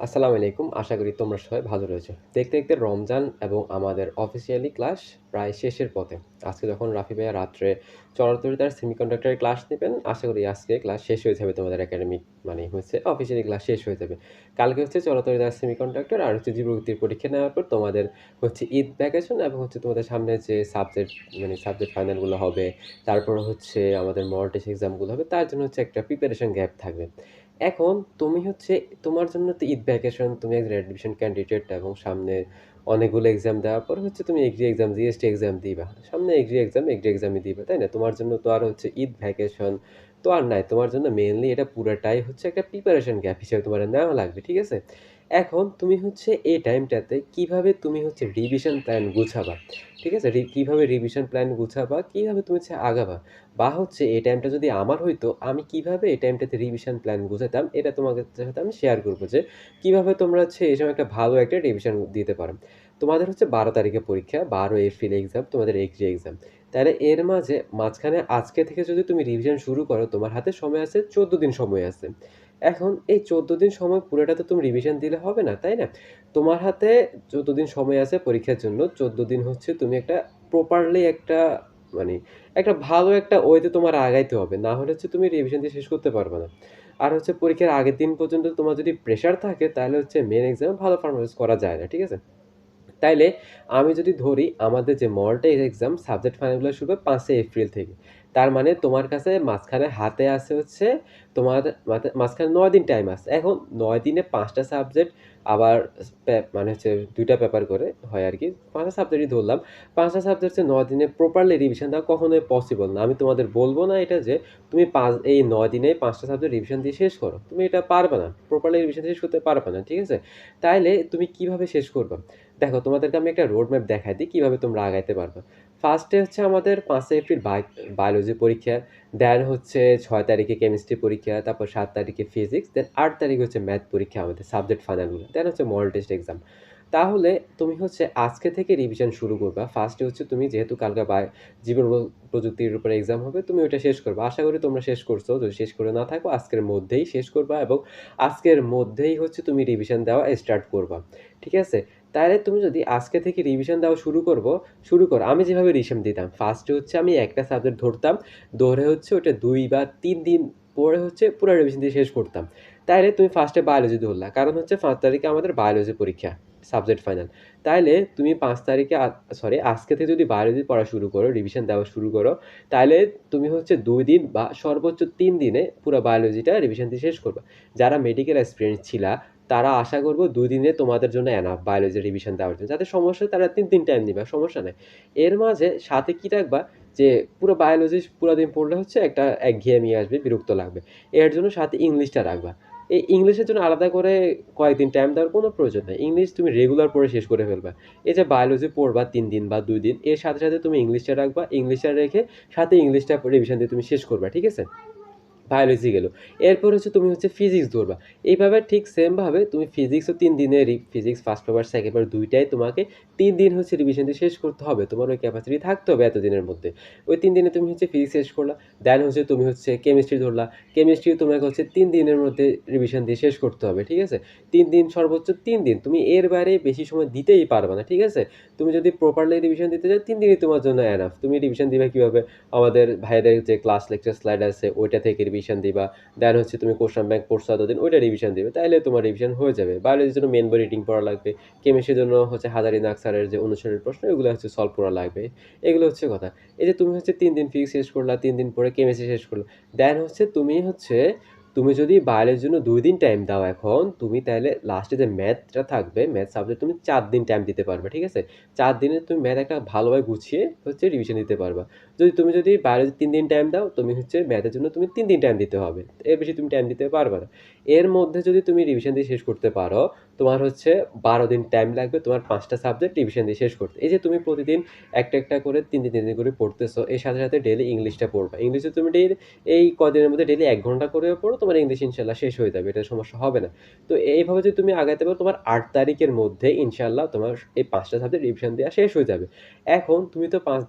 আসসালামু আলাইকুম। আশা করি তোমরা সবাই ভালো রয়েছো। দেখতে, দেখতে রমজান এবং আমাদের অফিসিয়ালি ক্লাস প্রায় শেষের পথে। আজকে যখন রাফি ভাইয়া রাত্রে চলচ্চিত্র সেমিকন্ডাক্টরের ক্লাস নেবেন আশা করি আজকে ক্লাস শেষ হয়ে যাবে তোমাদের একাডেমিক মানে হচ্ছে অফিসিয়ালি ক্লাস শেষ হয়ে যাবে। কালকে হচ্ছে চলচ্চিত্র সেমিকন্ডাক্টর আর হচ্ছে জীববৃত্তির পরীক্ষা নেওয়ার পর তোমাদের হচ্ছে ঈদ ভ্যাকেশন এবং হচ্ছে তোমাদের সামনে যে সাবজেক্ট মানে সাবজেক্ট ফাইনালগুলো হবে, তারপর হচ্ছে আমাদের টেস্ট এক্সামগুলো হবে, তার জন্য হচ্ছে একটা প্রিপারেশন গ্যাপ থাকবে। এখন তুমি হচ্ছে তোমার জন্য তো ঈদ ভ্যাকেশন, তুমি একজন অ্যাডমিশন ক্যান্ডিডেট এবং সামনে অনেকগুলো এক্সাম দেওয়ার পর হচ্ছে তুমি এগ্রি এক্সাম, জিএসটি এক্সাম দিবা। সামনে এগ্রি এক্সাম, এগ্রি এক্সামই দিবা, তাই না? তোমার জন্য তো আর হচ্ছে ঈদ ভ্যাকেশন তো আর নাই। তোমার জন্য মেনলি এটা পুরোটাই হচ্ছে একটা প্রিপারেশন গ্যাপ হিসেবে তোমার নেওয়া লাগবে, ঠিক আছে? এখন তুমি হচ্ছে এই টাইমটাতে কীভাবে তুমি হচ্ছে রিভিশন প্ল্যান গুছাবা, ঠিক আছে? কীভাবে রিভিশন প্ল্যান গুছাবা, কীভাবে তুমি হচ্ছে আগাবা বা হচ্ছে এই টাইমটা যদি আমার হইতো, আমি কীভাবে এই টাইমটাতে রিভিশন প্ল্যান গুছাতাম, এটা তোমাদের সাথে আমি শেয়ার করব যে, কীভাবে তোমরা হচ্ছে এই সময় একটা ভালো একটা রিভিশন দিতে পারো। তোমাদের হচ্ছে ১২ তারিখে পরীক্ষা, ১২ এপ্রিল এক্সাম, তোমাদের এগ্রি এক্সাম। তাহলে এর মাঝে মাঝখানে আজকে থেকে যদি তুমি রিভিশন শুরু করো, তোমার হাতে সময় আছে ১৪ দিন সময় আছে। এখন এই ১৪ দিন সময় পুরোটা তো তুমি রিভিশন দিলে হবে না, তাই না? তোমার হাতে ১৪ দিন সময় আছে পরীক্ষার জন্য। ১৪ দিন হচ্ছে তুমি একটা প্রপারলি একটা মানে একটা ভালো একটা ওয়েতে তোমার আগাইতে হবে। না হলে হচ্ছে তুমি রিভিশন দিয়ে শেষ করতে পারবে না। আর হচ্ছে পরীক্ষার আগের দিন পর্যন্ত তোমার যদি প্রেশার থাকে তাহলে হচ্ছে মেন এক্সামে ভালো পারফরমেন্স করা যায় না, ঠিক আছে? তাইলে আমি যদি ধরি আমাদের যে মডেল টেস্ট এক্সাম সাবজেক্ট ফাইনালগুলো শুরু হবে ৫ এপ্রিল থেকে। তার মানে তোমার কাছে মাঝখানে হাতে আছে হচ্ছে তোমার মাঝখানে নয় দিন টাইম আছে। এখন নয় দিনে পাঁচটা সাবজেক্ট আবার মানে হচ্ছে ২ টা পেপার করে হয় আর কি পাঁচটা সাবজেক্টই ধরলাম। পাঁচটা সাবজেক্ট হচ্ছে ৯ দিনে প্রপারলি রিভিশন দেওয়া কখনোই পসিবল না। আমি তোমাদের বলব না এটা যে তুমি পাঁচ এই ৯ দিনে পাঁচটা সাবজেক্ট রিভিশন দিয়ে শেষ করো। তুমি এটা পারবে না। প্রপারলি রিভিশন শেষ করতে পারবে না, ঠিক আছে? তাইলে তুমি কীভাবে শেষ করবা? দেখো তোমাদেরকে আমি একটা রোড ম্যাপ দেখাই দিই কীভাবে তোমরা আগাইতে পারবা। ফার্স্টে হচ্ছে আমাদের ৫ এপ্রিল বায় বায়োলজি পরীক্ষা, দেন হচ্ছে ছয় তারিখে কেমিস্ট্রি পরীক্ষা, তারপর সাত তারিখে ফিজিক্স, দেন আট তারিখে হচ্ছে ম্যাথ পরীক্ষা আমাদের সাবজেক্ট ফাইনালগুলো। দেন হচ্ছে মডেল টেস্ট এক্সাম। তাহলে তুমি হচ্ছে আজকে থেকে রিভিশন শুরু করবা। ফার্স্টে হচ্ছে তুমি যেহেতু কালকে বায় জীবন প্রযুক্তির উপরে এক্সাম হবে, তুমি ওইটা শেষ করবা। আশা করি তোমরা শেষ করছ। যদি শেষ করে না থাকো আজকের মধ্যেই শেষ করবা এবং আজকের মধ্যেই হচ্ছে তুমি রিভিশন দেওয়া স্টার্ট করবা। ঠিক আছে? তাইলে তুমি যদি আজকে থেকে রিভিশন দেওয়া শুরু করব, শুরু করো। আমি যেভাবে রিভিশন দিতাম, ফার্স্টে হচ্ছে আমি একটা সাবজেক্ট ধরতাম, ধরে হচ্ছে ওটা দুই বা তিন দিন পরে হচ্ছে পুরো রিভিশন দিয়ে শেষ করতাম। তাইলে তুমি ফার্স্টে বায়োলজি ধরলা। কারণ হচ্ছে পাঁচ তারিখে আমাদের বায়োলজি পরীক্ষা, সাবজেক্ট ফাইনাল। তাইলে তুমি পাঁচ তারিখে সরি আজকে থেকে যদি বায়োলজি পড়া শুরু করো, রিভিশন দেওয়া শুরু করো, তাইলে তুমি হচ্ছে দুই দিন বা সর্বোচ্চ তিন দিনে পুরা বায়োলজিটা রিভিশন দিয়ে শেষ করবে যারা মেডিকেল অ্যাসপিরেন্ট ছিলা, তারা আশা করব ২ দিনে তোমাদের জন্য এনাফ বায়োলজি রিভিশন দেওয়ার জন্য। যাদের সমস্যা তারা তিন তিন টাইম নিবা, সমস্যা নাই। এর মাঝে সাথে কি রাখবা যে পুরো বায়োলজি পুরো দিন পড়লে হচ্ছে একটা একঘেয়েমি আসবে, বিরক্ত লাগবে। এর জন্য সাথে ইংলিশটা রাখবা। এই ইংলিশের জন্য আলাদা করে কয়েকদিন টাইম দেওয়ার কোনো প্রয়োজন নাই। ইংলিশ তুমি রেগুলার পড়ে শেষ করে ফেলবা। এই যে বায়োলজি পড়বা তিন দিন বা দুই দিন, এর সাথে, সাথে তুমি ইংলিশটা রাখবা। ইংলিশটা রেখে সাথে ইংলিশটা রিভিশন দিয়ে তুমি শেষ করবা, ঠিক আছে? বায়োলজি গেল। এরপর হচ্ছে তুমি হচ্ছে ফিজিক্স ধরবা। এইভাবে ঠিক সেমভাবে তুমি ফিজিক্সও ৩ দিনে physics first paper, second paper ২ টাই তোমাকে তিন দিন হচ্ছে রিভিশন দিয়ে শেষ করতে হবে। তোমার ওই ক্যাপাসিটি থাকতে হবে এতদিনের মধ্যে। ওই তিন দিনে তুমি হচ্ছে ফিজিক্স শেষ করলা। দেন হচ্ছে তুমি হচ্ছে কেমিস্ট্রি ধরলা। কেমিস্ট্রি তোমাকে হচ্ছে তিন দিনের মধ্যে রিভিশন দিয়ে শেষ করতে হবে, ঠিক আছে? তিন দিন সর্বোচ্চ তিন দিন। তুমি এর বাইরে বেশি সময় দিতেই পারবে না, ঠিক আছে? তুমি যদি প্রপারলি রিভিশন দিতে চাও তিন দিনই তোমার জন্য এনাফ। তুমি রিভিশন দিবে কীভাবে আমাদের ভাইদের যে ক্লাস লেকচার স্লাইড আছে ওইটা থেকে রিভিশন দিবা। দেন হচ্ছে তুমি কোশ্চেন ব্যাংক পড়ছো এতদিন ওইটা রিভিশন দিবে। তাইলে তোমার রিভিশন হয়ে যাবে। বায়োলজির জন্য মেন বই রিডিং পড়া লাগবে। কেমিস্ট্রির জন্য হচ্ছে হাজারি নাকসারের যে অনুশীলনের প্রশ্ন এগুলো হচ্ছে সলভ করা লাগবে। এগুলো হচ্ছে কথা। এই যে তুমি হচ্ছে তিন দিন ফিজিক্স শেষ করলা, তিন দিন পরে কেমিস্ট্রি শেষ করল দেন হচ্ছে তুমি হচ্ছে তুমি যদি বাইরের জন্য দুই দিন টাইম দাও এখন, তুমি তাহলে লাস্টে যে ম্যাথটা থাকবে, ম্যাথ সাবজেক্ট তুমি চার দিন টাইম দিতে পারবে ঠিক আছে? চার দিনে তুমি ম্যাথ একটা ভালোভাবে গুছিয়ে হচ্ছে রিভিশন দিতে পারবা। যদি তুমি যদি বাইরে তিন দিন টাইম দাও, তুমি হচ্ছে ম্যাথের জন্য তুমি তিন দিন টাইম দিতে হবে। এর বেশি তুমি টাইম দিতে পারবে না। এর মধ্যে যদি তুমি রিভিশন দিয়ে শেষ করতে পারো, তোমার হচ্ছে ১২ দিন টাইম লাগবে তোমার পাঁচটা সাবজেক্ট রিভিশন দিয়ে শেষ করতে। এই যে তুমি প্রতিদিন একটা, একটা করে তিন দিন, ৩ দিন করে পড়তেছো, এর সাথে, সাথে ডেইলি ইংলিশটা পড়বা। ইংলিশে তুমি ডেইলি এই কদিনের মধ্যে ডেলি এক ঘণ্টা করেও পড়ো, তোমার ইংলিশ ইনশাল্লাহ শেষ হয়ে যাবে। এটা সমস্যা হবে না। তো এইভাবে যদি তুমি আগাইতে পারো, তোমার আট তারিখের মধ্যে ইনশাল্লাহ তোমার এই পাঁচটা সাবজেক্ট রিভিশন দেওয়া শেষ হয়ে যাবে। এখন তুমি তো ৫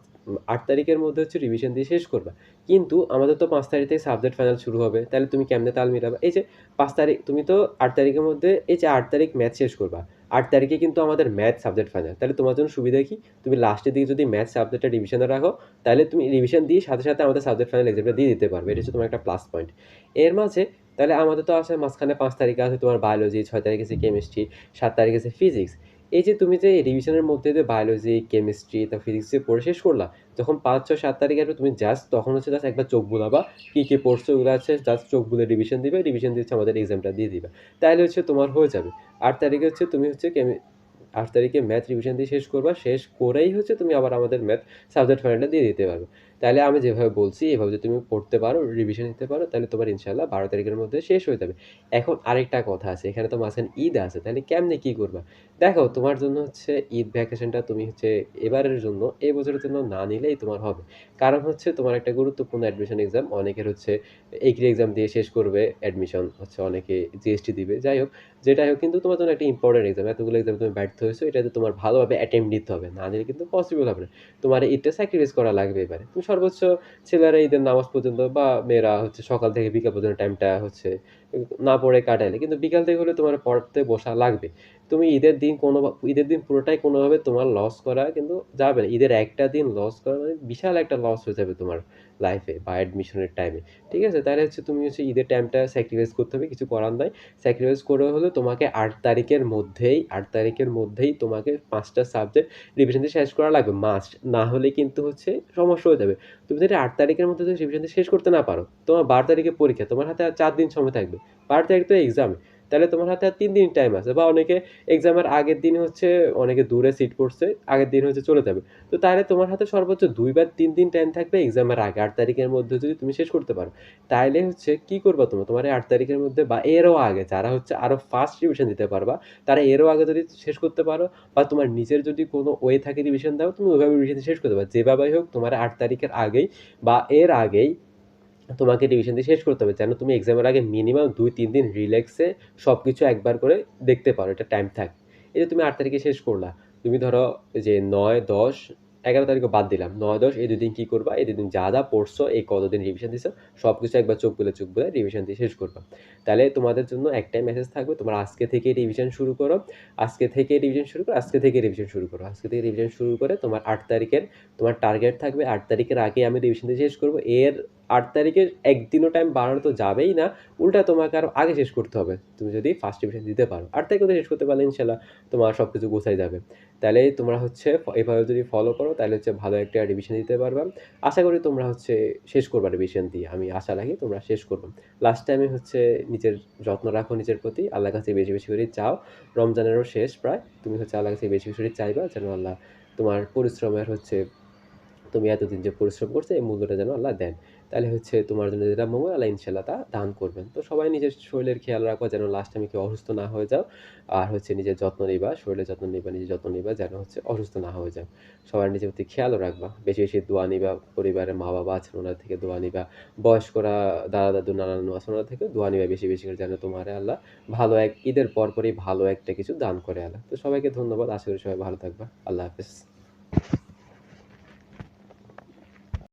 ৮ তারিখের মধ্যে হচ্ছে রিভিশন দিয়ে শেষ করবা। কিন্তু আমাদের তো পাঁচ তারিখ থেকে সাবজেক্ট ফাইনাল শুরু হবে। তাহলে তুমি কেমনে তাল মিলাবা? এই যে পাঁচ তারিখ তুমি তো আট তারিখের মধ্যে এই যে আট তারিখ ম্যাথ শেষ করবা। আট তারিখে কিন্তু আমাদের ম্যাথ সাবজেক্ট ফাইনাল। তাহলে তোমার জন্য সুবিধা কি? তুমি লাস্টের দিকে যদি ম্যাথ সাবজেক্টটা রিভিশনে রাখো, তাহলে তুমি রিভিশন দিয়ে সাথে, সাথে আমাদের সাবজেক্ট ফাইনাল এক্সামটা দিয়ে দিতে পারবে। এটা হচ্ছে তোমার একটা প্লাস পয়েন্ট। এর মাঝে তাহলে আমাদের তো আছে মাঝখানে পাঁচ তারিখে আছে তোমার বায়োলজি, ছয় তারিখে আছে কেমিস্ট্রি, সাত তারিখে আছে ফিজিক্স। এই যে তুমি যে রিভিশনের মধ্যে যে বায়োলজি, কেমিস্ট্রি, তা ফিজিক্স পড়ে শেষ করলা, যখন ৫, ৬, ৭ তারিখে আসবে তুমি জাস্ট তখন হচ্ছে জাস্ট একবার চোখ বুলাবা। কী কী পড়ছো ওগুলো আছে জাস্ট চোখ বুলে রিভিশন দিবে। রিভিশন দিয়ে হচ্ছে আমাদের এক্সামটা দিয়ে দিবে তাইলে হচ্ছে তোমার হয়ে যাবে। আট তারিখে হচ্ছে তুমি হচ্ছে কেমি আট তারিখে ম্যাথ রিভিশন দিয়ে শেষ করবা। শেষ করেই হচ্ছে তুমি আবার আমাদের ম্যাথ সাবজেক্ট ফাইনালটা দিয়ে দিতে পারবে। তাইলে আমি যেভাবে বলছি এভাবে যদি তুমি পড়তে পারো, রিভিশন নিতে পারো, তাহলে তোমার ইনশাআল্লাহ ১২ তারিখের মধ্যে শেষ হয়ে যাবে। এখন আরেকটা কথা আছে, এখানে তো মাঝখানে ঈদ আছে। তাহলে কেমনে কি করবা? দেখো তোমার জন্য হচ্ছে ঈদ ভ্যাকেশনটা তুমি হচ্ছে এবারের জন্য, এই বছরের জন্য না নিলেই তোমার হবে। কারণ হচ্ছে তোমার একটা গুরুত্বপূর্ণ অ্যাডমিশন এক্সাম। অনেকের হচ্ছে এগ্রি এক্সাম দিয়ে শেষ করবে অ্যাডমিশন হচ্ছে অনেকে জিএসটি দিবে। যাই হোক, যেটাই হোক কিন্তু তোমার জন্য একটা ইম্পোর্টেন্ট এক্সাম। এতগুলো এক্সামে তুমি ব্যর্থ হয়েছো, এটাতে তোমার ভালোভাবে অ্যাটেম্প নিতে হবে। না নিলে কিন্তু পসিবল হবে না। তোমার ঈদটা স্যাক্রিফাইস করা লাগবে এবারে। তুমি সর্বোচ্চ ছেলেরা ঈদের নামাজ পর্যন্ত বা মেয়েরা হচ্ছে সকাল থেকে বিকাল পর্যন্ত টাইমটা হচ্ছে না পড়ে কাটাইলে। কিন্তু বিকাল থেকে হলে তোমার পড়তে বসা লাগবে। তুমি ঈদের দিন কোনো ঈদের দিন পুরোটাই কোনোভাবে তোমার লস করা কিন্তু যাবে না। ঈদের একটা দিন লস করা মানে বিশাল একটা লস হয়ে যাবে তোমার লাইফে বা অ্যাডমিশনের টাইমে। ঠিক আছে? তাহলে হচ্ছে তুমি হচ্ছে ঈদের টাইমটা স্যাক্রিফাইস করতে হবে, কিছু করার নাই। স্যাক্রিফাইস করে হলেও তোমাকে আট তারিখের মধ্যেই আট তারিখের মধ্যেই তোমাকে পাঁচটা সাবজেক্ট রিভিশন দিয়ে শেষ করা লাগবে মাস্ট। না হলে কিন্তু হচ্ছে সমস্যা হয়ে যাবে। তুমি যদি আট তারিখের মধ্যে যদি রিভিশন দিয়ে শেষ করতে না পারো, তোমার ১২ তারিখে পরীক্ষা, তোমার হাতে আর ৪ দিন সময় থাকবে। ১২ তারিখ তো এক্সাম। তাহলে তোমার হাতে আর তিন দিন টাইম আছে বা অনেকে এক্সামের আগের দিন হচ্ছে অনেকে দূরে সিট পড়ছে, আগের দিন হচ্ছে চলে যাবে। তো তাহলে তোমার হাতে সর্বোচ্চ দুই বা তিন দিন টাইম থাকবে এক্সামের আগে আট তারিখের মধ্যে যদি তুমি শেষ করতে পারো। তাহলে হচ্ছে কি করবা তোমরা? তোমার এই ৮ তারিখের মধ্যে বা এরও আগে যারা হচ্ছে আরও ফার্স্ট রিভিশন দিতে পারবা, তারা এরও আগে যদি শেষ করতে পারো বা তোমার নিজের যদি কোনো ওয়ে থাকে রিভিশন দাও তুমি ওইভাবে রিভিশন শেষ করতে পারো। যেভাবেই হোক তোমার আট তারিখের আগেই বা এর আগেই তোমাকে রিভিশন দিয়ে শেষ করতে হবে। যেন তুমি এক্সামের আগে মিনিমাম ২-৩ দিন রিল্যাক্সে সব কিছু একবার করে দেখতে পারো। এটা টাইম থাকে। এই যে তুমি আট তারিখে শেষ করলা। তুমি ধরো যে নয় দশ এগারো তারিখও বাদ দিলাম। নয় দশ এই ২ দিন কি করবা? এই ২ দিন যা, যা পড়ছো, এই কতদিন রিভিশন দিছো, সব কিছু একবার চোখ বলে চোখ বলে রিভিশন দিয়ে শেষ করবা। তাহলে তোমাদের জন্য একটাই মেসেজ থাকবে, তোমরা আজকে থেকেই রিভিশন শুরু করো। আজকে থেকে রিভিশন শুরু করো, আজকে থেকে রিভিশন শুরু করো। আজকে থেকে রিভিশন শুরু করে তোমার আট তারিখের তোমার টার্গেট থাকবে আট তারিখের আগে আমি রিভিশন দিয়ে শেষ করব এর ৮ তারিখের একদিনও টাইম বাড়ানো তো যাবেই না। উল্টা তোমাকে আরও আগে শেষ করতে হবে। তুমি যদি ফার্স্ট ডিভিশন দিতে পারো। ৮ তারিখের মধ্যে শেষ করতে পারলে ইনশাআল্লাহ তোমার সব কিছু গোছাই যাবে। তাহলে তোমরা হচ্ছে এভাবে যদি ফলো করো তাহলে হচ্ছে ভালো একটা ডিভিশন দিতে পারবা। আশা করি তোমরা হচ্ছে শেষ করবা ডিভিশন দিয়ে। আমি আশা রাখি তোমরা শেষ করবা। লাস্ট টাইমে হচ্ছে নিজের যত্ন রাখো নিজের প্রতি। আল্লাহর কাছে বেশি, বেশি করে চাও। রমজানেরও শেষ প্রায়। তুমি হচ্ছে আল্লাহর কাছে বেশি, বেশি করে চাইবা যেন আল্লাহ তোমার পরিশ্রমের হচ্ছে তুমি এতদিন যে পরিশ্রম করছ এই মূল্যটা যেন আল্লাহ দেন। তাহলে হচ্ছে তোমার জন্য যেটা মঙ্গল আল্লাহ ইনশাআল্লাহ তা দান করবেন। তো সবাই নিজের শরীরের খেয়াল রাখো যেন লাস্ট আমি কেউ অসুস্থ না হয়ে যাও। আর হচ্ছে নিজের যত্ন নিবা, শরীরের যত্ন নিবা, নিজের যত্ন নিবা যেন হচ্ছে অসুস্থ না হয়ে যাও। সবার নিজের প্রতি খেয়ালও রাখবা। বেশি, বেশি দোয়া নিবা। পরিবারের মা-বাবা আছেন ওনার থেকে দোয়া নিবা। বয়স্করা দাদা-দাদু, নানা-নানু আছেন ওনার থেকে দোয়া নিবা বেশি, বেশি করে যেন তোমার আল্লাহ ভালো এক ঈদের পরপরই ভালো একটা কিছু দান করে আল্লাহ। তো সবাইকে ধন্যবাদ। আশা করি সবাই ভালো থাকবা। আল্লাহ হাফেজ।